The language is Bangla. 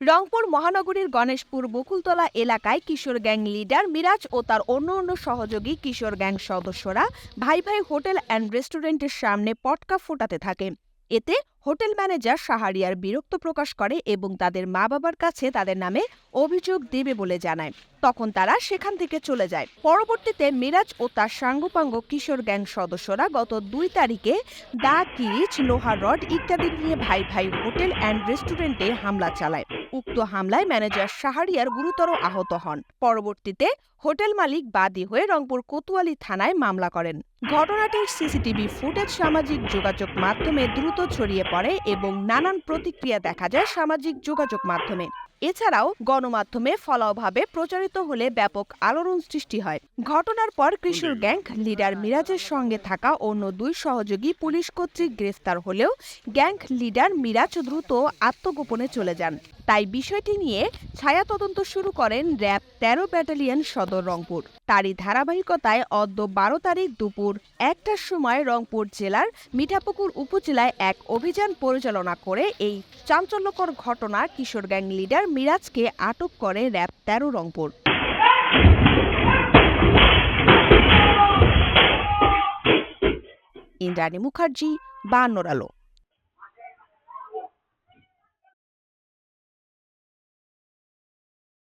রংপুর মহানগরীর গণেশপুর বকুলতলা এলাকায় কিশোর গ্যাং লিডার মিরাজ ও তার অন্য অন্য সহযোগী কিশোর গ্যাং সদস্যরা ভাই ভাই হোটেল অ্যান্ড রেস্টুরেন্টের সামনে পটকা ফোটাতে থাকে। এতে হোটেল ম্যানেজার সাহারিয়ার বিরক্ত প্রকাশ করে এবং তাদের মা বাবার কাছে তাদের নামে অভিযোগ দেবে বলে জানায়। তখন তারা সেখান থেকে চলে যায়। পরবর্তীতে মিরাজ ও তার সাঙ্গপাঙ্গ কিশোর গ্যাং সদস্যরা গত দুই তারিখে দা কিরিচ লোহার রড ইত্যাদি নিয়ে ভাই ভাই হোটেল অ্যান্ড রেস্টুরেন্টে হামলা চালায়। উক্ত হামলায় ম্যানেজার শাহরিয়ার গুরুতর আহত হন। পরবর্তীতে হোটেল মালিক বাদী হয়ে রংপুর কোতোয়ালি থানায় মামলা করেন। ঘটনাটির সিসিটিভি ফুটেজ সামাজিক যোগাযোগ মাধ্যমে দ্রুত ছড়িয়ে পড়ে এবং নানান প্রতিক্রিয়া দেখা যায় সামাজিক যোগাযোগ মাধ্যমে। এছাড়াও গণমাধ্যমে ফলাওভাবে প্রচারিত হলে ব্যাপক আলোড়ন সৃষ্টি হয়। ঘটনার পর কিশোর গ্যাং লিডার মিরাজের সঙ্গে থাকা অন্য দুই সহযোগী পুলিশ কর্তৃক গ্রেফতার হলেও গ্যাং লিডার মিরাজ দ্রুত আত্মগোপনে চলে যান। তাই বিষয়টি নিয়ে ছায়া তদন্ত শুরু করেন র্যাব তেরো ব্যাটালিয়ন সদর রংপুর। তারই ধারাবাহিকতায় অদ্য বারো তারিখ দুপুর একটার সময় রংপুর জেলার মিঠাপুকুর উপজেলায় এক অভিযান পরিচালনা করে এই চাঞ্চল্যকর ঘটনা কিশোর গ্যাং লিডার মিরাজকে আটক করে র্যাব তেরো রংপুর। ইন্দ্রাণী মুখার্জি বান্নর আলো।